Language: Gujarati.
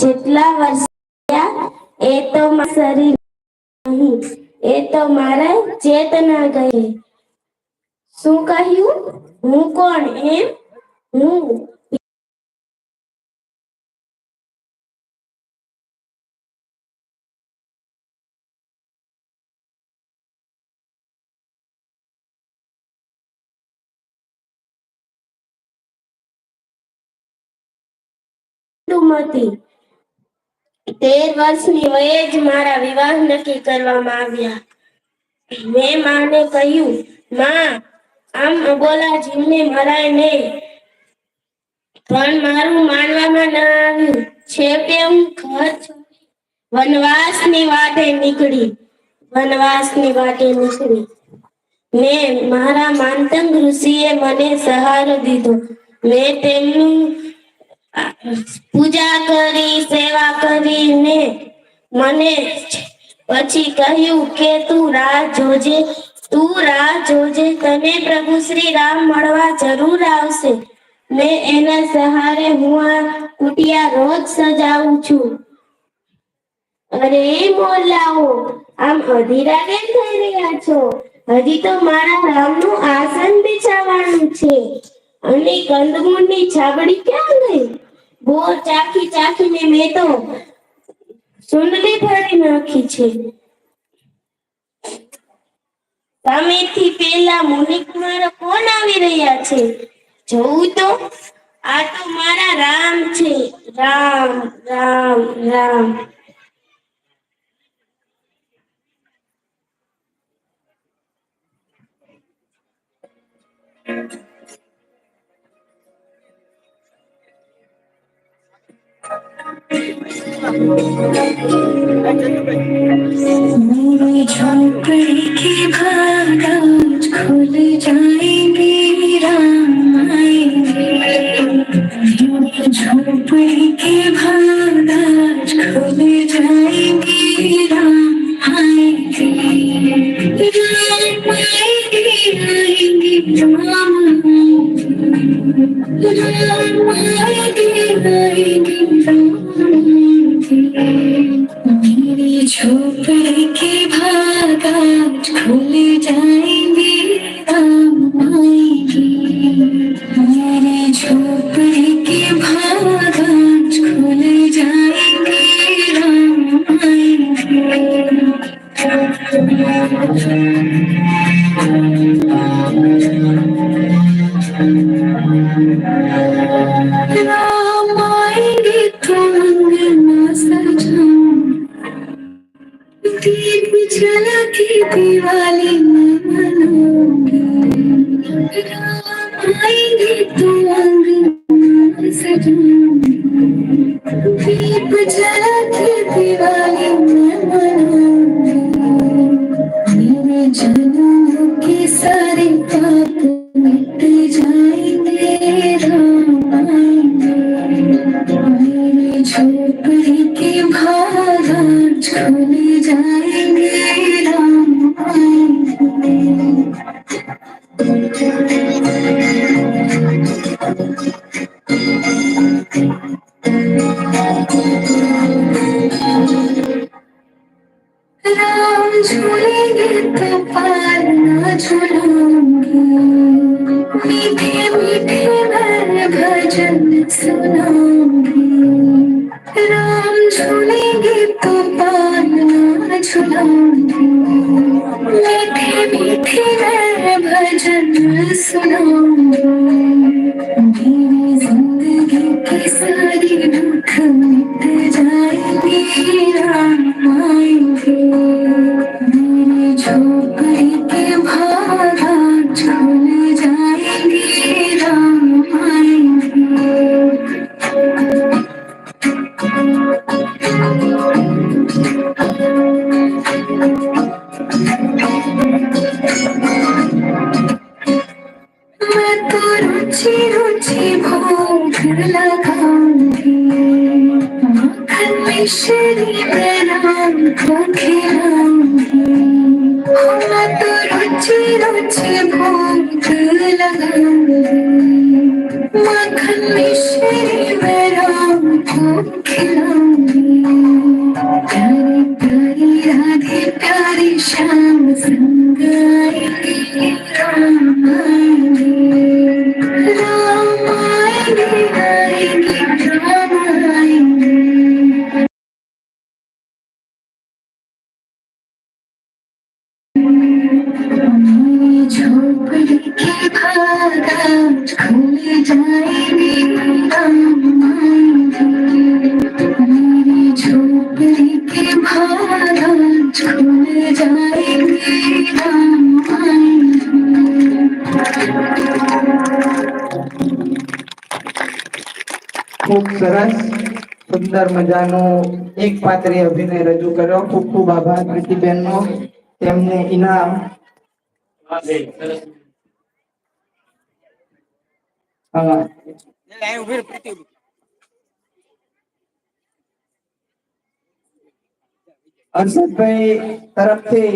જેટલા વર્ષ એ તો શરીર નહીં. એ તો મારા ચેતના ગઈ શું કહ્યું? હું કોણ એમ? હું ઋતુમતી તેર વર્ષની વયે જ મારા વિવાહ નક્કી કરવામાં આવ્યા. મેં માને કહ્યું, માં, આમ અબોલા જીવને મરાય નહીં. પણ મારું માનવામાં ન આવ્યું. છેવટે હું ઘર વનવાસની વાટે નીકળી. વનવાસની વાટે નીકળી. મેં મારા માનતંગ ઋષિએ મને સહારો દીધો. મેં તેમનું પૂજા કરી, સેવા કરીને મને પછી કહ્યું કે તું રાહ જોજે, તું રાહ જોજે, તને પ્રભુ શ્રી રામ મળવા જરૂર આવશે. મેં એના સહારે હું આ કુટિયા રોજ સજાવું છું. અરે મોલાઓ આમ અધીરા કેમ થઈ રહ્યા છો? હજી તો મારા રામનું આસન બિછાવાનું છે. અને કંદમૂળની છાબડી ક્યાં ગઈ? બોર ચાખી ચાખી ને મેં તો સુંદરી ભરી નાખી છે. સામેથી પેલા મુનિક મારા કોણ આવી રહ્યા છે. જોઉં તો? આ તો મારા રામ છે. રામ રામ રામ. Thank you. মেরে ঝোপড়ি কি ভাগাজ খুলে যাইবি রামাই মেরে ঝোপড়ি কি ভাগাজ খুলে যাইবি রামাই রামাই রামাই রামাই ঝোপড়িকে जला के दिवाली मनाऊँगी आएँगे तो सजाऊँगी दीप जला के दिवाली मनाऊँगी मेरे जन्म के सारे पाप मिट जाएँगे राम आएँगे मेरे झोपड़ी के भागाज खुल जाएँगे। राम झूलेंगे तो पार ना झूलूंगी मीठे मीठे मैं भजन सुनाऊंगी राम झूलेंगे तो पार ना झूलूंगी मीठे मीठे मैं भजन सुनाऊंगी मेरी जिंदगी की सारी दुख मिट जाएंगी राम आएंगे मेरी झोपड़ी के भागा झूल जाएंगे राम आएंगे मैं तो रुचि रुचि भोग খেলা কান্দি মাখন মিশরি প্রেরণ খোখে রান্ধি আমার তো রুচি রুচি ভোগ লাগান্ধি સરસ સુંદર મજાનો એક પાત્રી અભિનય રજૂ કર્યો. ખૂબ ખૂબ આભાર પ્રીતિબેન નો તેમને ઇનામ. હર્ષદભાઈ તરફથી